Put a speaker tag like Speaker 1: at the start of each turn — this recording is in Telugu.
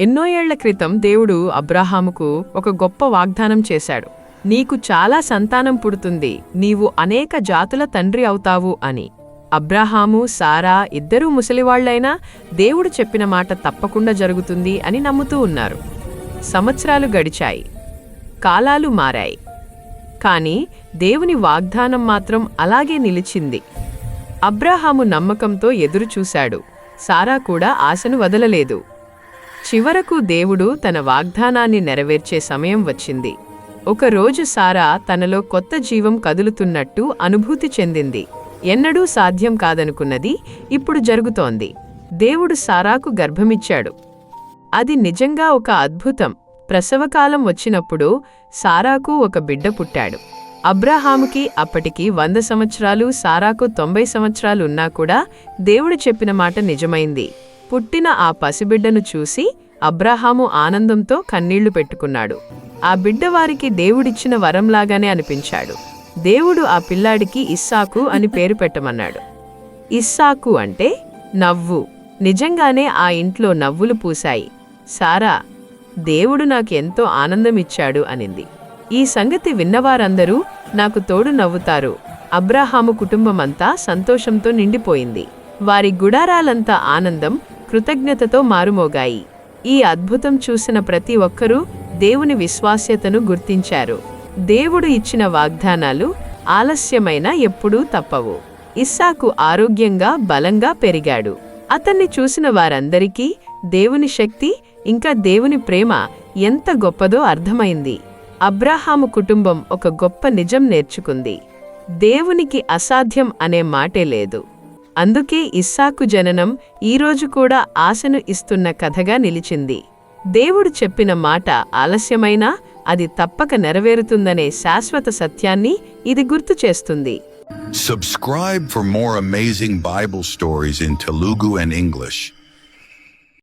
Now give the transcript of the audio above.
Speaker 1: ఎన్నో ఏళ్ళ క్రితం దేవుడు అబ్రాహాముకు ఒక గొప్ప వాగ్దానం చేశాడు. నీకు చాలా సంతానం పుడుతుంది నీవు అనేక జాతుల తండ్రి అవుతావు అని. అబ్రాహాము సారా ఇద్దరూ ముసలివాళ్ళైనా దేవుడు చెప్పిన మాట తప్పకుండా జరుగుతుంది అని నమ్ముతూ ఉన్నారు. సంవత్సరాలు గడిచాయి కాలాలు మారాయి. కాని దేవుని వాగ్దానం మాత్రం అలాగే నిలిచింది. అబ్రాహాము నమ్మకంతో ఎదురుచూశాడు సారా కూడా ఆశను వదలలేదు. చివరకు దేవుడు తన వాగ్దానాన్ని నెరవేర్చే సమయం వచ్చింది. ఒకరోజు సారా తనలో కొత్త జీవం కదులుతున్నట్టు అనుభూతి చెందింది. ఎన్నడూ సాధ్యం కాదనుకున్నది ఇప్పుడు జరుగుతోంది. దేవుడు సారాకు గర్భమిచ్చాడు. అది నిజంగా ఒక అద్భుతం. ప్రసవకాలం వచ్చినప్పుడు సారాకు ఒక బిడ్డ పుట్టాడు. అబ్రహాముకి అప్పటికి వంద సంవత్సరాలు సారాకు తొంభై సంవత్సరాలు ఉన్నా కూడా దేవుడు చెప్పిన మాట నిజమైంది. పుట్టిన ఆ పసిబిడ్డను చూసి అబ్రహాము ఆనందంతో కన్నీళ్ళు పెట్టుకున్నాడు. ఆ బిడ్డ వారికి దేవుడిచ్చిన వరంలాగానే అనిపించాడు. దేవుడు ఆ పిల్లాడికి ఇస్సాకు అని పేరు పెట్టమన్నాడు. ఇస్సాకు అంటే నవ్వు. నిజంగానే ఆ ఇంట్లో నవ్వులు పూశాయి. సారా దేవుడు నాకు ఎంతో ఆనందమిచ్చాడు అనింది. ఈ సంగతి విన్నవారందరూ నాకు తోడు నవ్వుతారు. అబ్రాహాము కుటుంబమంతా సంతోషంతో నిండిపోయింది. వారి గుడారాలంతా ఆనందం కృతజ్ఞతతో మారుమోగాయి. ఈ అద్భుతం చూసిన ప్రతి ఒక్కరూ దేవుని విశ్వాస్యతను గుర్తించారు. దేవుడు ఇచ్చిన వాగ్దానాలు ఆలస్యమైన ఎప్పుడూ తప్పవు. ఇస్సాకు ఆరోగ్యంగా బలంగా పెరిగాడు. అతన్ని చూసిన వారందరికీ దేవుని శక్తి ఇంకా దేవుని ప్రేమ ఎంత గొప్పదో అర్థమైంది. అబ్రాహాము కుటుంబం ఒక గొప్ప నిజం నేర్చుకుంది. దేవునికి అసాధ్యం అనే మాటే లేదు. అందుకే ఇస్సాకు జననం ఈరోజు కూడా ఆశను ఇస్తున్న కథగా నిలిచింది దేవుడు చెప్పిన మాట ఆలస్యమైనా అది తప్పక నెరవేరుతుందనే శాశ్వత సత్యాన్ని ఇది గుర్తు చేస్తుంది
Speaker 2: Subscribe for more amazing Bible stories in Telugu and English.